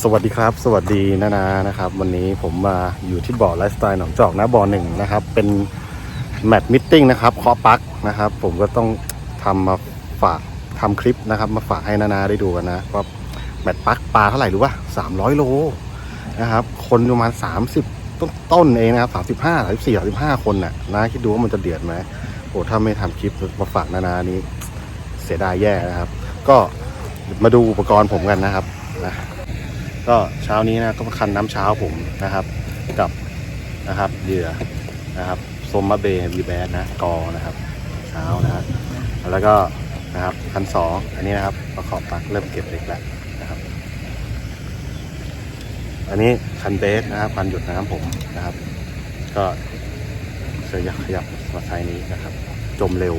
สวัสดีครับ สวัสดีนานานะครับ วันนี้ผมมาอยู่ที่บ่อไลฟ์สไตล์หนองจอกนะบ่อหนึ่งนะครับ เป็นแมตช์มิทติ้งนะครับคาะปลั๊กนะครับ ผมก็ต้องทำมาฝากทำคลิปนะครับ มาฝากให้นานาได้ดูกันนะว่าแมตช์ปักปลาเท่าไหร่รู้ป่ะสามร้อยโลนะครับ คนประมาณสามสิบต้นต้นๆเองนะครับสามสิบห้าสามสิบสี่สามสิบห้าคนน่ะนะคิดดูว่ามันจะเดือดไหมโอ้ถ้าไม่ทำคลิปมาฝากนานานี้เสียดายแย่นะครับ ก็มาดูอุปกรณ์ผมกันนะครับนะ ก็เช้านี้นะก็คันน้ำเช้าผมนะครับ กับนะครับเหยื่อนะครับโซมมาเบวีแบดนะกอนะครับ เช้านะครับแล้วก็นะครับคันสองอันนี้นะครับประกอบปักเริ่มเก็บเล็กแล้วนะครับ อันนี้คันเบสนะครับคันหยดน้ำผมนะครับ ก็จะยักขยับมาไซส์นี้นะครับ จมเร็ว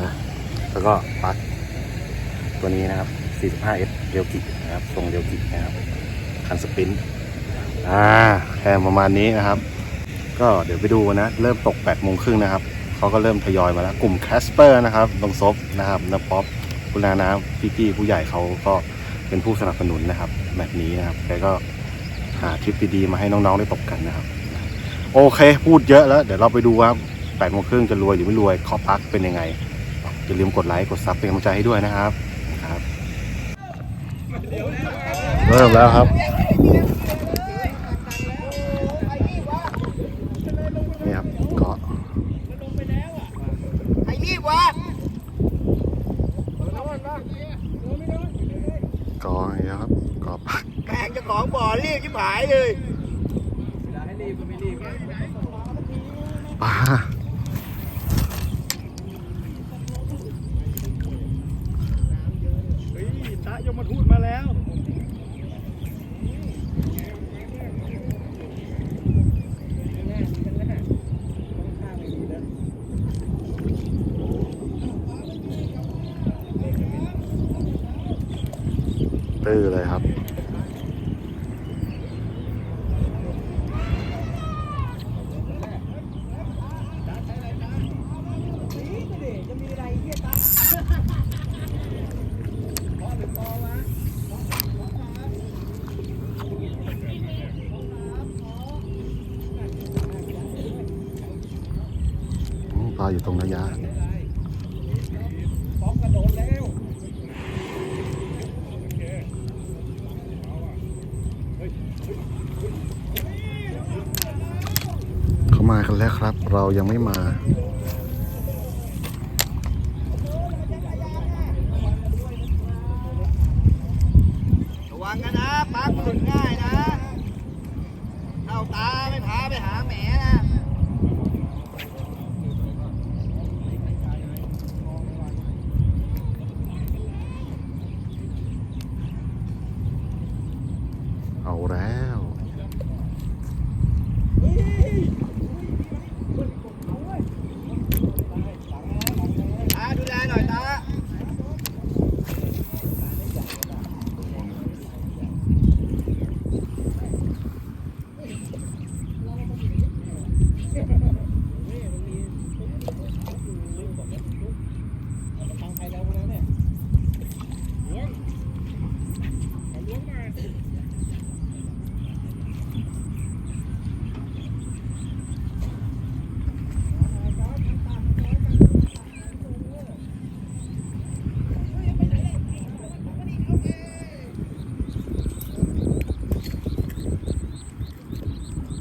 นะแล้วก็ปักตัวนี้นะครับ 45S เรียวกินะครับทรงเรียวกินะครับคันสปรินต์อ่าแค่ประมาณนี้นะครับ ก็เดี๋ยวไปดูนะ เริ่มตก8โมงครึ่งนะครับเขาก็เริ่มทยอยมาแล้ว กลุ่มแคสเปอร์นะครับตรงซบนะครับนป๊อปคุณนานาพี่ๆผู้ใหญ่เขาก็เป็นผู้สนับสนุนนะครับ แบบนี้นะครับแกก็หาทริปดีๆมาให้น้องๆได้ตกกันนะครับ โอเค พูดเยอะแล้ว เดี๋ยวเราไปดูว่า8โมงครึ่งจะรวยหรือไม่รวยคอพักเป็นยังไงอย่าลืมกดไลค์กดซับเป็นกำลังใจให้ด้วยนะครับ เริ่มแล้วครับนี่ครับเกาะไอ้นี่วะเกาะอย่างเงี้ยครับเกาะปักแม่งเจ้าของบ่อรีบชิบหายเลยปลา เฮ้ยตะยมทูตมาแล้ว ตื้อเลยครับ อืมป ลาอยู่ตรงระยะเขามากันแล้วครับ เรายังไม่มา ระวังกันนะปลั๊กมันหลุดง่ายนะ เข้าตาไม่พาไปหาแหมนะ เอาแล้ว ตาดูแลหน่อยตา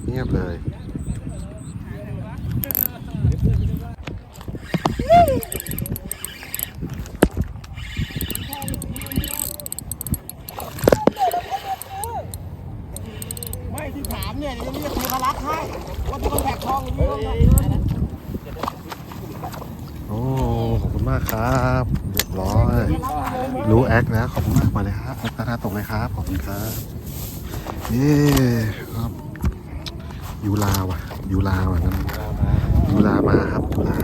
เงียบเลย ไม่ที่ถาม เนี่ยเดี๋ยวนี้จะเทมารักให้ว่าที่มันแผกทองอยู่นี่โอ้ ขอบคุณมากครับเรียบร้อย รู้แอคแล้ว ขอบคุณมากมาเลยครับตาตาตกเลยครับ ขอบคุณครับนี่ครับยูลาว่ะยูลาว่ะนั่นยูลามาครับยูลา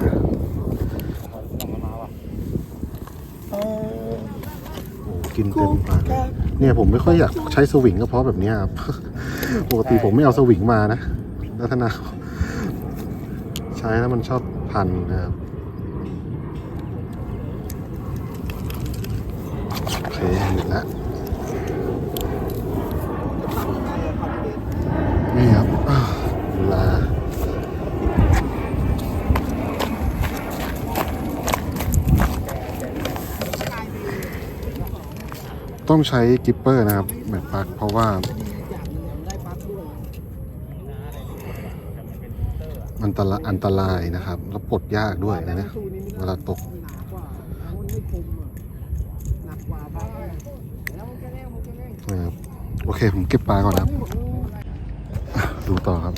โอ้กินเต็มปากเลยเนี่ยผมไม่ค่อยอยากใช้สวิงก็เพราะแบบนี้ครับ ปกติผมไม่เอาสวิงมานะลักษณะใช้แล้วมันชอบพันนะครับโอเคหมดแล้วนี่ครับเวลาต้องใช้กิปเปอร์นะครับแบบปักเพราะว่า อันตรายอันตรายนะครับแล้วปลดยากด้วยนะเนี่ยเวลาตกหนากว่าแล้วมันไม่คมอะหนักกว่าปั๊บแล้วมันจะแน่มันจะแน่นะครับโอเคผมเก็บปลาก่อนนะครับอะดูต่อครับ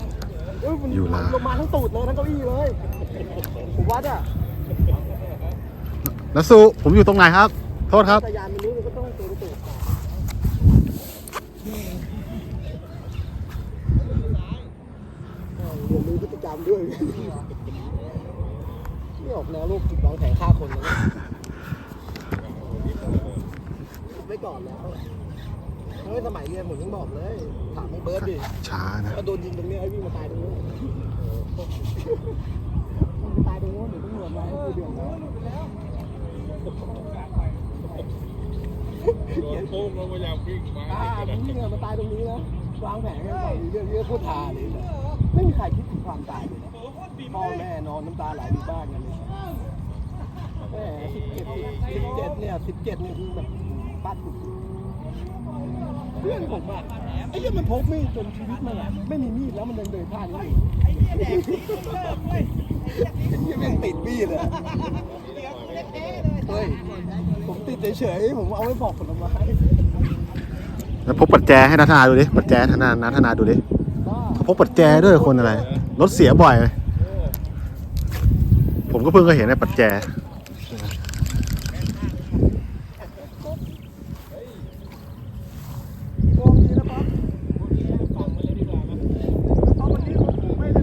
อยู่ละลงมาทั้งตูดเลยทั้งเก้าอี้เลยผมวัดอะนัสุผมอยู่ตรงไหนครับ โทษครับ แต่ยานมันรู้มันก็ต้องตูดตูดเดี๋ ยวรู้พฤติกรรมด้วยนี่ออกแนวลูกวางแผนฆ่าคนนะคิดไว้ก่อนแล้วเฮ้ยสมัยเรียนผมยังบอกเลย ถามไม่เบิร์ดดิช้านะถ้าโดนยิงตรงเนี้ยไอ้วิ่งมาตายตรงนู้นตายตรงนู้นเดี๋ยวตำรวจมาให้กูเดือดร้อนโป้งเราพยายามวิ่งมาอ่ามึงวิ่งอะมาตายตรงนี้นะวางแผนกันก่อนมีเรื่องเยอะพูดทาเลยนะ ไม่มีใครคิดถึงความตายเลยนะพ่อแม่นอนน้ำตาไหลอยู่บ้านกันเลยแหมสิบเจ็ดสิบเจ็ดเนี่ยสิบเจ็ดเนี่ยคือแบบปัดสุดเพื่อนผมอะไอ้เหี้ยมันพกมีดจนชีวิตมันอะไม่มีมีดแล้วมันเดินเดินผ่านนี่ไอ้เหี้ยแดงติดไอ้เหี้ยแม่งติดมีดเลยเฮ้ยผมติดเฉยๆผมเอาไว้บอกผลไม้แล้วพกปัจแจให้นัทนาดูดิปัจแจธนานัทนาดูดิ พกปัจแจด้วยคนอะไร รถเสียบ่อย ผมก็เพิ่งเคยเห็นในปัจแจ โกงดีนะครับฟังมาเลยดีกว่ามั้ยตอนวันนี้ผมไม่ได้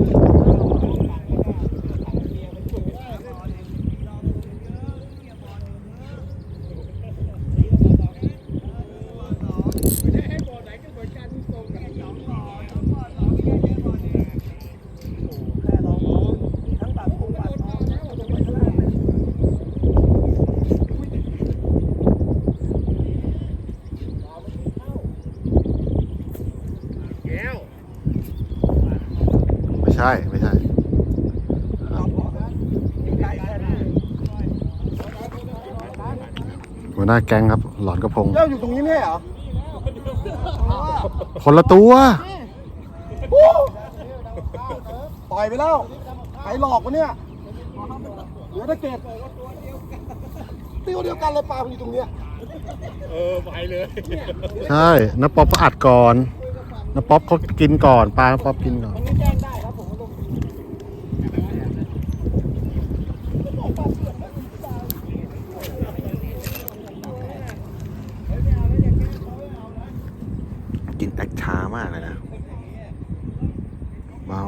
แค่ลองทั้งตัดคงตัดออกแล้วลงไปข้างล่างเลย แก้ว ไม่ใช่ ไม่ใช่ เอาพอนะอยู่ใกล้แค่นั้น หั วหน้าแก๊งครับ หลอนกระพงเจ้าอยู่ตรงนี้ไม่ใช่เหรอคนละตัวปล่อยไปแล้วใครหลอกวะเนี่ยเหลือแตะเก็บติ้วเดียวกันเลยปลามันอยู่ตรงเนี้ยเออไปเลยใช่น้าป๊อปก็อัดก่อนน้าป๊อปเขากินก่อนปลาน้าป๊อปกินก่อน มันไม่แจ้งได้ครับผมก็ลง กินแอคช้า มากเลยนะ เบา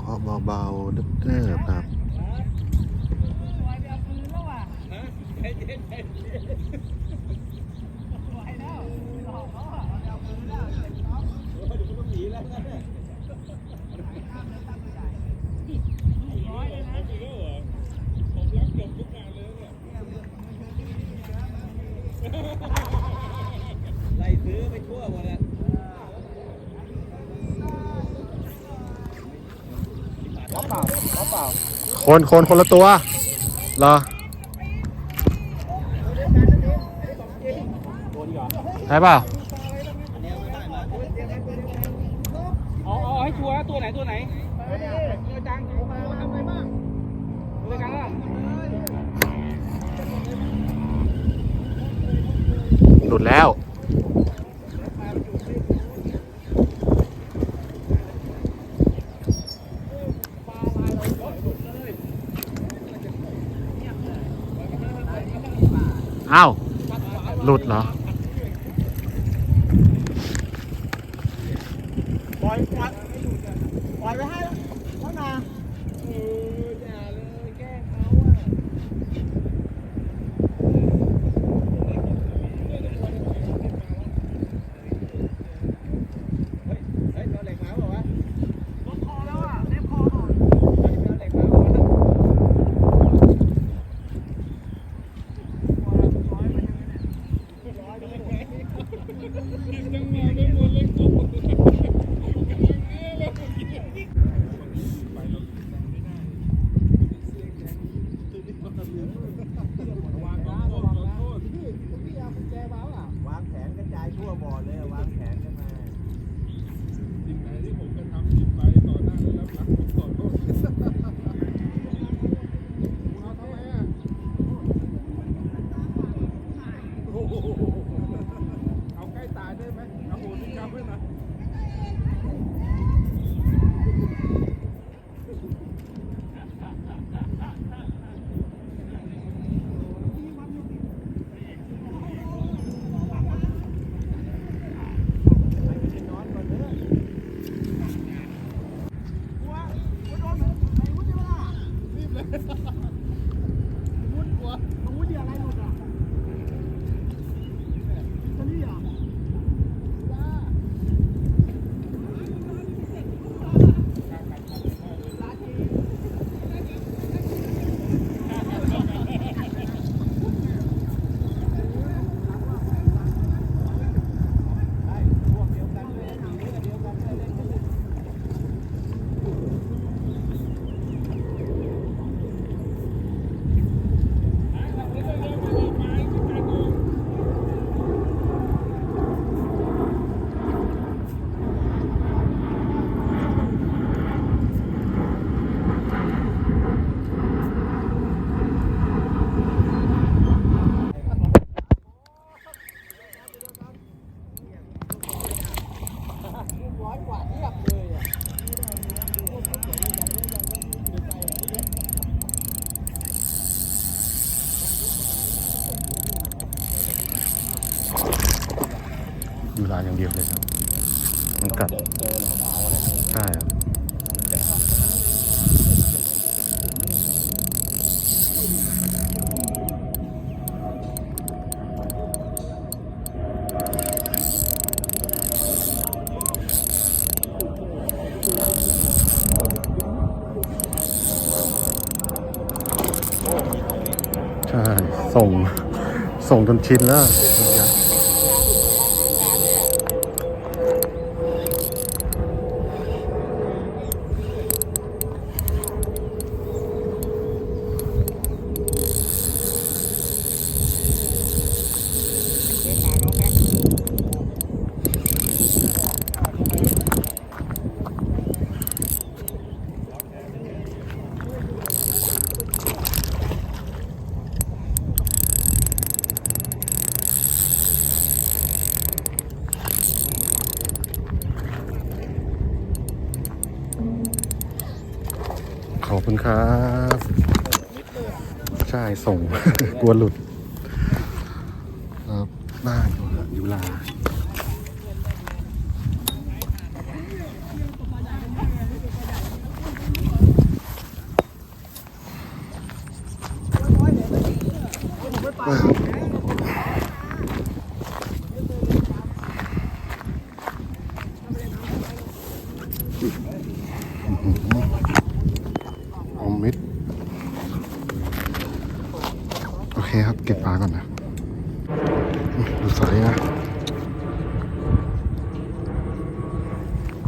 เคาเบาเบาๆเด้อๆครับ ไล่ซื้อไปทั่วหมดเลย รับเปล่ารับเปล่า คนคนคนละตัวเหรอใช่เปล่าเอาเอาให้ชัวร์ตัวไหนตัวไหนตัวจังทำอะไรบ้างตัวจังล่ะหลุดแล้ว อ้าว หลุดเหรอปล่อยปล่อยปล่อยไปให้แล้วนะ ส่ง ส่งจนชินแล้ว คุณครับ ใช่ส่ง กลัวหลุดครับน่าอยู่ลา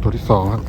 ตัวที่สองครับ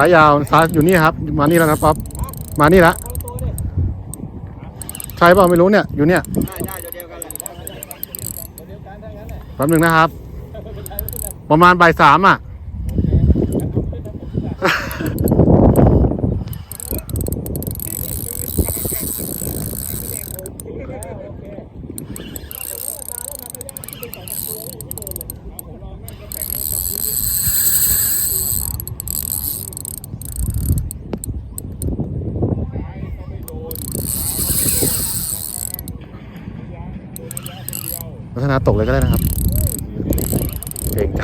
ายยาวสายอยู่นี่ครับ มานี่แล้วนะป๊อปมานี่ละใช่เปล่าไม่รู้เนี่ย อยู่เนี่ยได้ได้เดียวกันแหละเดียวกันทั้งนั้นแหละแป๊บหนึ่งนะครับ ประมาณบ่ายสามอะ ตกเลยก็ได้นะครับ เกรงใจ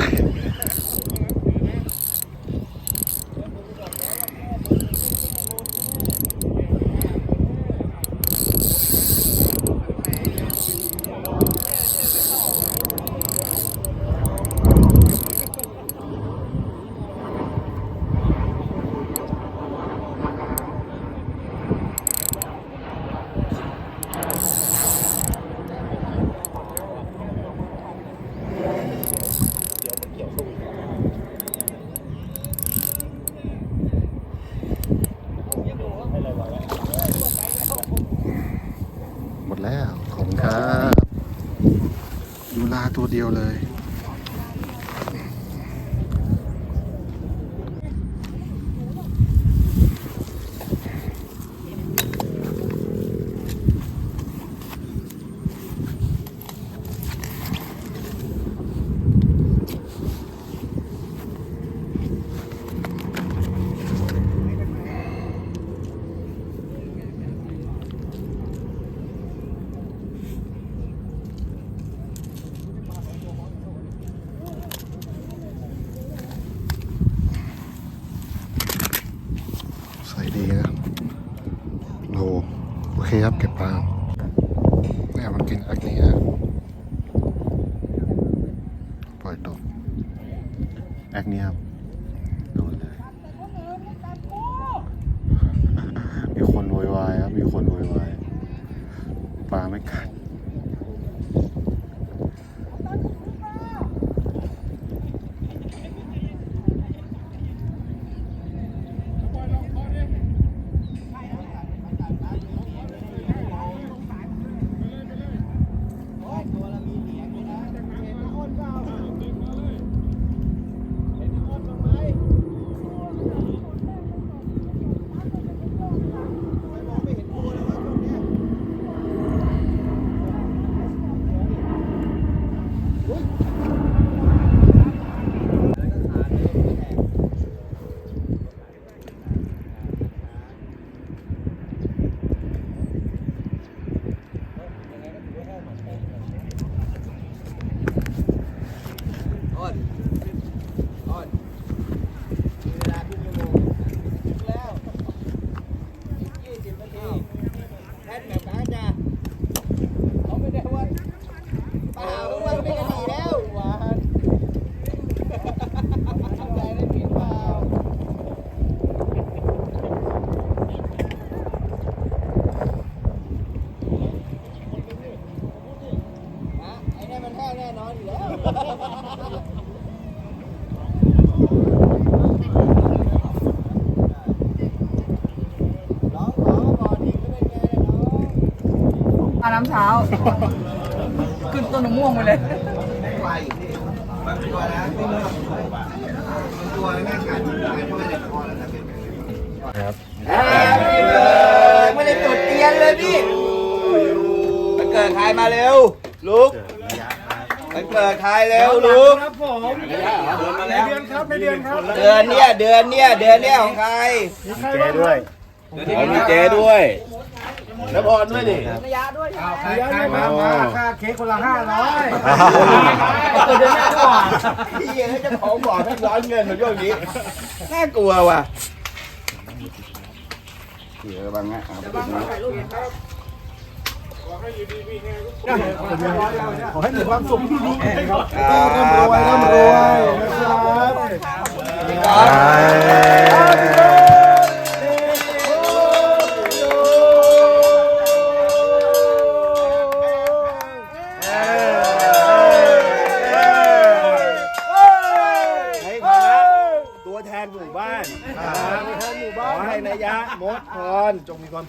หมดแล้ว ขอบคุณครับยูลาตัว เดียวเลย ใส่ดีนะโล โอเคครับ เก็บปลาแม่มันกินอักนี้นะปล่อยตกแอคนี้ครับโดนเลย มีคนโวยวายครับ มีคนโวยวายปลาไม่กัด อ้อนอ้อนมีเวลาครึ่งชั่วโมงถึงแล้วอีกยี่สิบนาทีแพทย์แบบนั้นจ้ะเขาไม่ได้ว่าเปล่าว่าไม่ได้ดีแล้วหวานทำใจได้ผิดเปล่าฮะไอ้นี่มันแห้งแน่นอนอยู่แล้ว ร้องขอก่อนอีกก็เป็นไงล่ะน้อง อาน้ำ เช้า ขึ้นต้นมะม่วงไปเลยไฟบางตัวนะที่มันบางตัวแม่กัดอยู่ในพวกเด็กคอแล้วนะเป็นครับไม่ได้จุดเทียนเลยพี่มันเกิดใครมาเร็วลูกมันเกิดใครเร็วลูกครับผมเดือนมาแล้วเดือนครับในเดือนครับเดือนเนี้ยเดือนเนี้ยเดือนเนี้ยของใครเจด้วย ของพี่เจด้วยแล้วพรด้วยดิใครใครมามาค่าเค้กคนละห้าร้อยเดือนหน้าก่อนพี่เอ้ยเจ้าของบ่อแม่งร้อนเงินเหมือนช่วงนี้น่ากลัวว่ะเดี๋ยวบางอะเอาไปดูนะขอให้มีความสุขที่นี่ครับร่ำรวยร่ำรวยนะครับ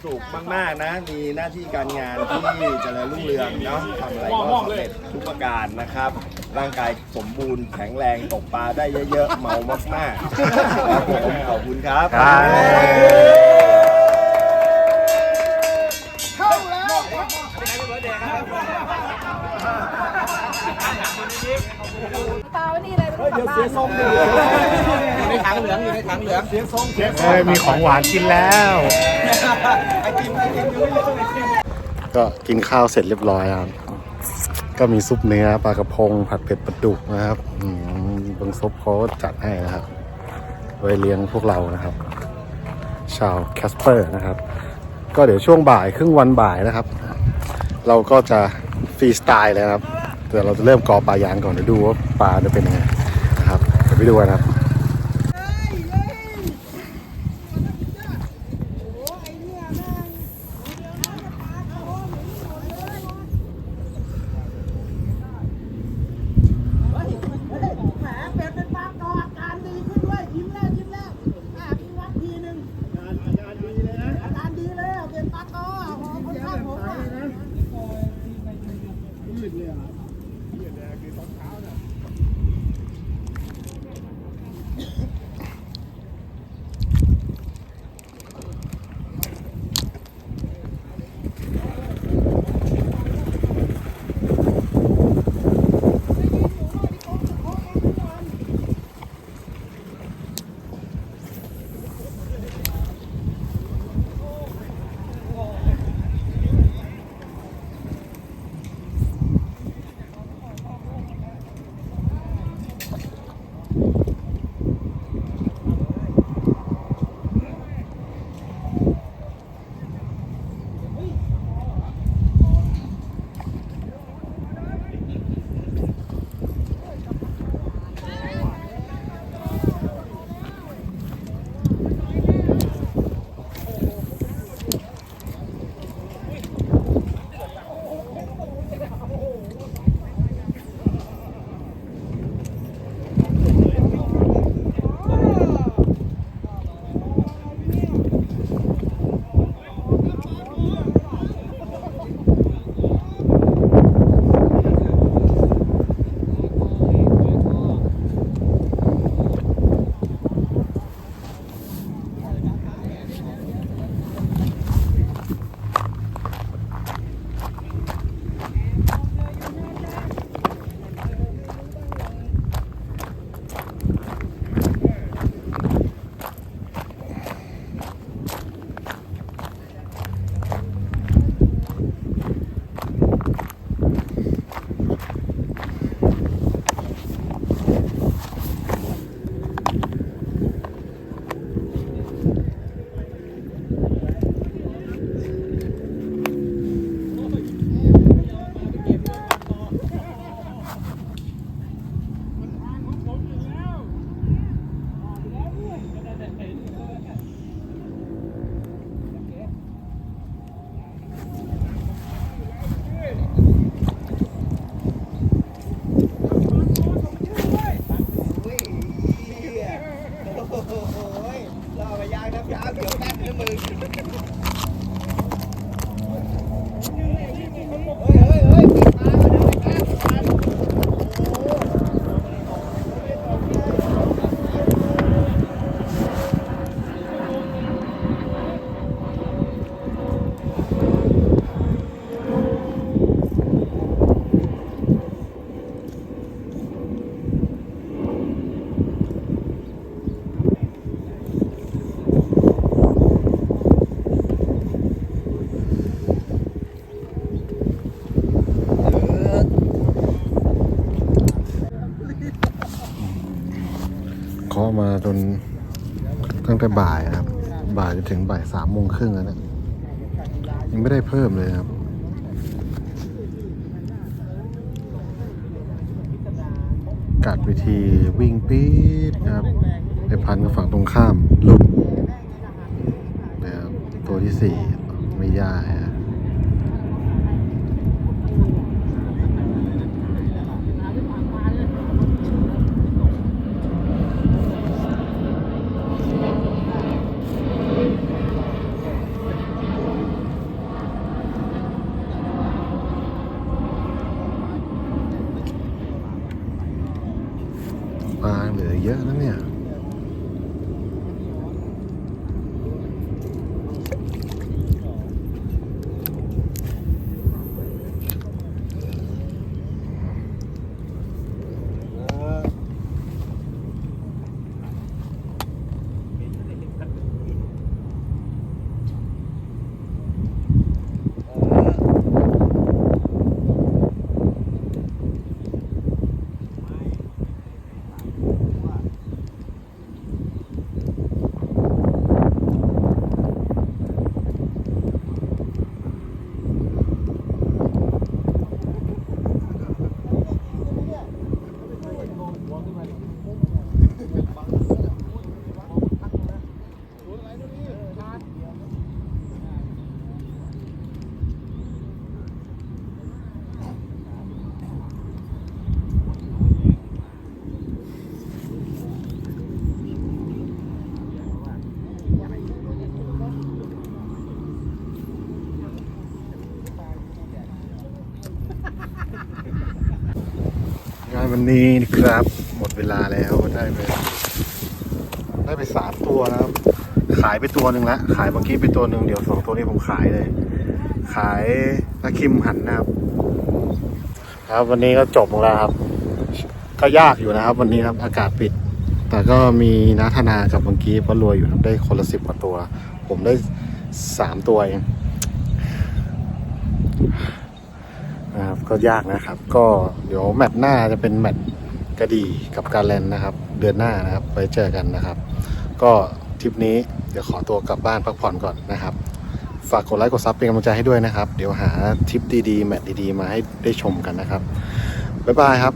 สุขมาก ๆ นะ มีหน้าที่การงานที่เจริญรุ่งเรืองเนาะทำอะไรก็สำเร็จทุกประการนะครับ ร่างกายสมบูรณ์แข็งแรงตกปลาได้เยอะ ๆ เมามากๆครับผมขอบคุณครับ เลยไม่ต้องกลับบ้านอยู่ในถังเหลืองอยู่ในถังเหลืองเอ้ยมีของหวานกินแล้วก็กินข้าวเสร็จเรียบร้อยครับ ก็มีซุปเนื้อปลากระพง ผัดเผ็ดปลาดุกนะครับอืมบางซุปเขาจัดให้นะครับ ไว้เลี้ยงพวกเรานะครับ ชาวแคสเปอร์นะครับ ก็เดี๋ยวช่วงบ่ายครึ่งวันบ่ายนะครับ เราก็จะฟรีสไตล์เลยนะครับ แต่เราจะเริ่มกอปลายางก่อนเดี๋ยวดูว่าปลาจะเป็นยังไง ไปดูกันนะครับ ถึงบ่ายสามโมงครึ่งแล้วเนี่ยยังไม่ได้เพิ่มเลยครับ กัดวิธีวิ่งปี๊ดครับ ไปพันกับฝั่งตรงข้ามลุกนะครับตัวที่สี่ไม่ยายอะ เยอะนะเนี่ย งานวันนี้นะครับ หมดเวลาแล้วได้ไปได้ไปสามตัวนะครับ ขายไปตัวหนึ่งละขายเมื่อกี้ไปตัวหนึ่งเดี๋ยวสองตัวนี้ผมขายเลย ขายตะคิมหันนะครับ ครับวันนี้ก็จบลงแล้วครับ ก็ยากอยู่นะครับ วันนี้ครับอากาศปิด แต่ก็มีนาธนากับเมื่อกี้ก็รวยอยู่ครับได้คนละสิบกว่าตัว ผมได้สามตัวเอง ก็ยากนะครับ ก็เดี๋ยวแมตช์หน้าจะเป็นแมตช์กระดีกับการแลนนะครับ เดือนหน้านะครับไว้เจอกันนะครับ ก็ทริปนี้เดี๋ยวขอตัวกลับบ้านพักผ่อนก่อนนะครับ ฝากกดไลค์กดซับเป็นกำลังใจให้ด้วยนะครับ เดี๋ยวหาทริปดีๆ แมตช์ดีๆ มาให้ได้ชมกันนะครับบ๊ายบายครับ